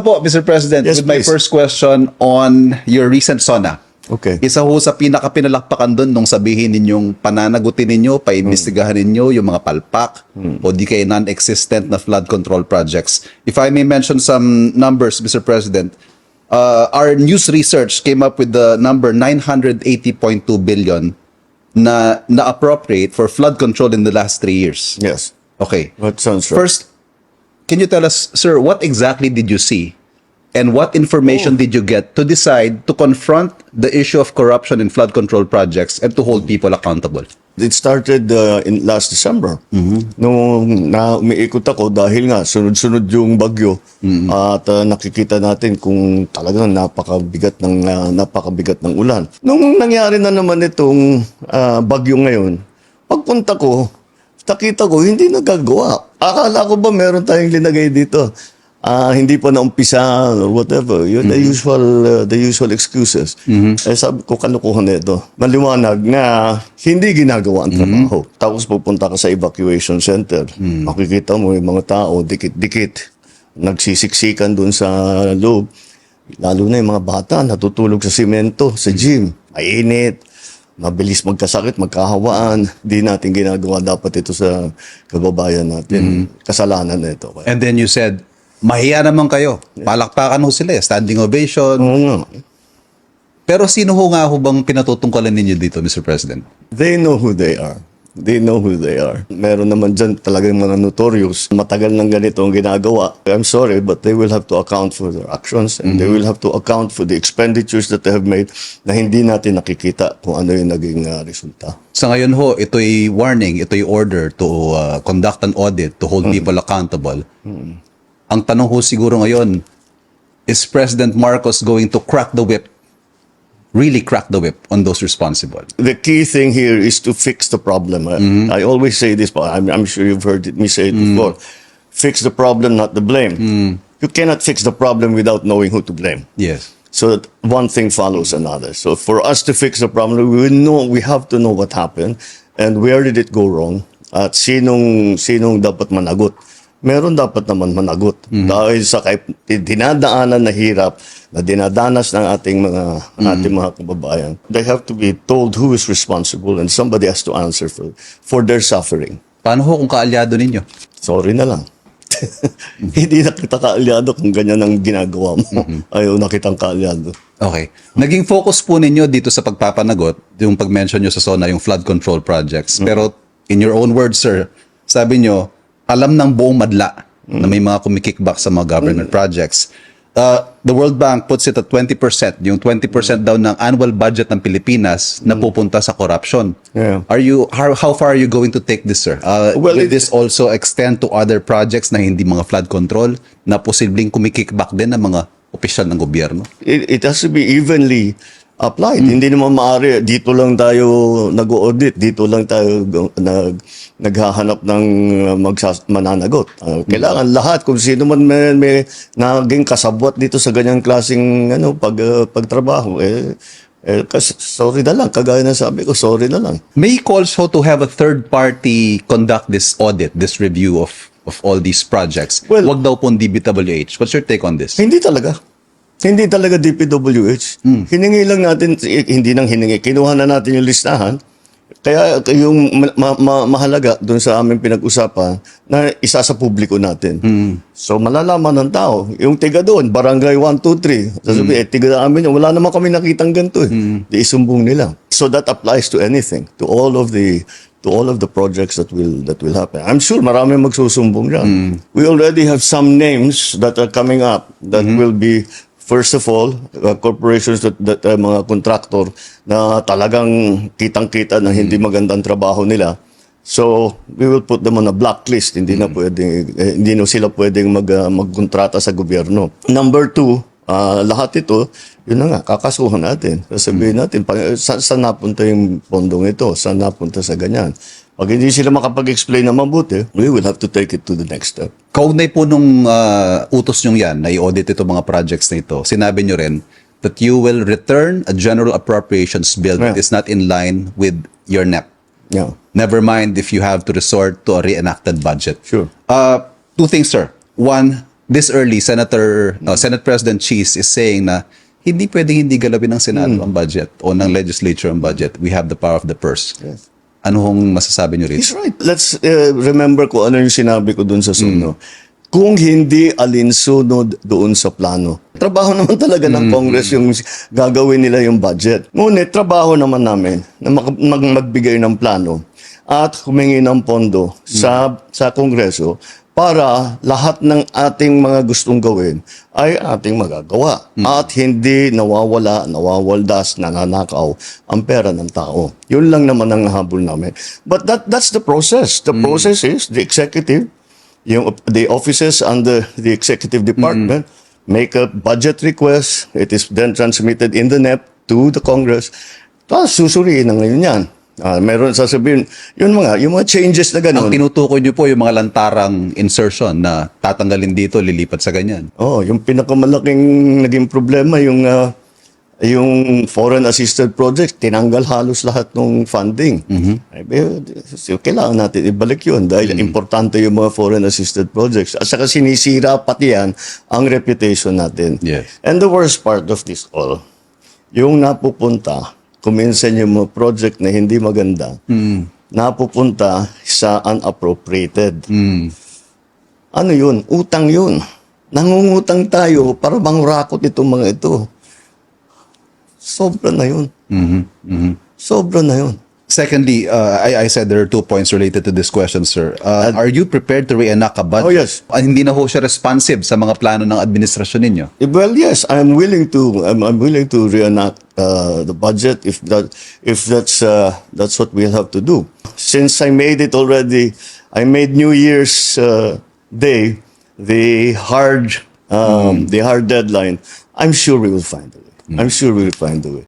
po, Mr. President, Yes, with my please. first question on your recent SONA. Okay. Isa ho sa pinaka-pinalakpakan doon nung sabihin ninyong pananagutin ninyo, paimbestigahan ninyo yung mga palpak o di kaya non-existent na flood control projects. If I may mention some numbers, Mr. President, uh, our news research came up with the number 980.2 billion na na-appropriate for flood control in the last three years. Yes. Okay. That sounds right. First, can you tell us, sir, what exactly did you see? And what information did you get to decide to confront the issue of corruption in flood control projects and to hold people accountable? It started uh, in last December. Nung na umiikot ako dahil nga sunod-sunod yung bagyo at uh, nakikita natin kung talagang napakabigat ng uh, napakabigat ng ulan. Nung nangyari na naman itong uh, bagyo ngayon, pagpunta ko, nakita ko hindi nagagawa. Akala ko ba meron tayong linagay dito? Ah, hindi pa naumpisa or whatever. Yun the usual uh, the usual excuses. Eh sabi ko kanukuhan na ito. Maliwanag na hindi ginagawa ang trabaho. Tapos pupunta ka sa evacuation center. Makikita mo yung mga tao dikit-dikit nagsisiksikan dun sa loob. Lalo na yung mga bata natutulog sa simento, sa gym. Mainit mabilis magkasakit, magkahawaan. Di natin ginagawa dapat ito sa kababayan natin. Kasalanan na ito. And then you said, mahiya naman kayo. Palakpakan ho sila, eh, standing ovation. Oo nga. Pero sino ho nga ho bang pinatutungkalan ninyo dito, Mr. President? They know who they are. They know who they are. Meron naman dyan talagang mga notorious. Matagal nang ganito ang ginagawa. I'm sorry, but they will have to account for their actions and they will have to account for the expenditures that they have made na hindi natin nakikita kung ano yung naging uh, resulta. Sa ngayon ho, ito'y warning, ito'y order to uh, conduct an audit, to hold people accountable. Ang tanong ho siguro ngayon, is President Marcos going to crack the whip, really crack the whip on those responsible? the key thing here is to fix the problem. I- I always say this, but I'm, I'm sure you've heard it, me say it before. Fix the problem, not the blame. You cannot fix the problem without knowing who to blame. Yes. So that one thing follows another. So for us to fix the problem, we know we have to know what happened and where did it go wrong at sinong sinong dapat managot. Meron dapat naman managot dahil sa kay, dinadaanan na hirap na dinadanas ng ating mga ating mga kababayan. They have to be told who is responsible and somebody has to answer for for their suffering. Paano ho kung kaalyado ninyo? Sorry na lang. Hindi na kita kaalyado kung ganyan ang ginagawa mo. Ayaw na kitang kaalyado. Okay. Naging focus po ninyo dito sa pagpapanagot, yung pag-mention nyo sa SONA, yung flood control projects. Pero in your own words, sir, sabi nyo, alam ng buong madla na may mga kumikickback sa mga government projects. Uh, the World Bank puts it at 20%. Yung 20% daw ng annual budget ng Pilipinas na pupunta sa corruption. Yeah. Are you how, how far are you going to take this, sir? Uh, Well, will it- this also extend to other projects na hindi mga flood control na posibleng kumikickback din ng mga opisyal ng gobyerno? it, it has to be evenly applied. Hindi naman maaari, dito lang tayo nag-audit, dito lang tayo nag, naghahanap ng uh, magsas, mananagot. Uh, kailangan lahat, kung sino man may, may naging kasabwat dito sa ganyang klaseng ano, pag, uh, pagtrabaho, eh, eh, kas, sorry na lang, kagaya na sabi ko, sorry na lang. May calls ho to have a third party conduct this audit, this review of of all these projects. Well- Wag daw po DBWH. What's your take on this? Hindi talaga. Hindi talaga DPWH. Hiningi lang natin, hindi nang hiningi. Kinuha na natin yung listahan. Kaya yung ma- ma- ma- mahalaga doon sa aming pinag-usapan na isa sa publiko natin. So malalaman ng tao. Yung tiga doon, barangay 1, 2, 3. Sasabi, eh, tiga namin yun. Wala naman kami nakitang ganito eh. Di isumbong nila. So that applies to anything. To all of the to all of the projects that will that will happen. I'm sure marami magsusumbong diyan. We already have some names that are coming up that will be First of all, uh, corporations that, that uh, mga contractor na talagang kitang-kita na hindi magandang trabaho nila. So, we will put them on a blacklist. Hindi na pwede, eh, hindi na sila pwedeng mag, uh, magkontrata sa gobyerno. Number two, ah, lahat ito, yun na nga, kakasuhan natin. Sasabihin natin, pa, sa, saan napunta yung pondong ito? Saan napunta sa ganyan? Pag hindi sila makapag-explain na mabuti, we will have to take it to the next step. Kaugnay po nung uh, utos nyo yan na i-audit ito mga projects na ito, sinabi nyo rin that you will return a general appropriations bill that Yeah. is not in line with your NEP. Yeah. Never mind if you have to resort to a reenacted budget. Sure. Uh, two things, sir. One, this early, Senator, no, Senate President Cheese is saying na hindi pwedeng hindi galawin ng Senado ang budget o ng legislature ang budget. We have the power of the purse. Yes. Ano hong masasabi niyo He's rito? right. Let's uh, remember ko ano yung sinabi ko dun sa suno. Kung hindi alinsunod doon sa plano. Trabaho naman talaga ng Congress yung gagawin nila yung budget. Ngunit trabaho naman namin na mag- mag- magbigay ng plano at humingi ng pondo sa sa Kongreso para lahat ng ating mga gustong gawin ay ating magagawa at hindi nawawala, nawawaldas, nananakaw ang pera ng tao. Yun lang naman ang habol namin. But that that's the process. The process is the executive, yung the offices under the executive department make a budget request. It is then transmitted in the NEP to the Congress. Tapos susuriin na ngayon yan. Ah, meron sasabihin, yun mga, yung mga changes na Ang gano'n. tinutukoy niyo po yung mga lantarang insertion na tatanggalin dito, lilipat sa ganyan. Oh, yung pinakamalaking naging problema yung ah, yung foreign assisted project, tinanggal halos lahat ng funding. Be- so, kailangan natin ibalik yun dahil importante yung mga foreign assisted projects. At saka sinisira pati yan ang reputation natin. Yes. And the worst part of this all, yung napupunta, kuminsan yung mga project na hindi maganda, napupunta sa unappropriated. Ano yun? Utang yun. Nangungutang tayo para mangrakot itong mga ito. Sobra na yun. Sobra na yun. Secondly, uh, I, I said there are two points related to this question, sir. Uh, are you prepared to reenact a budget? Oh, yes. Ah, hindi na ho siya responsive sa mga plano ng administrasyon ninyo. Eh, Well, yes, I'm willing to. I'm, I'm willing to reenact uh, the budget if that if that's uh, that's what we'll have to do. Since I made it already, I made New Year's uh, Day the hard um, the hard deadline. I'm sure we will find a way. I'm sure we will find a way.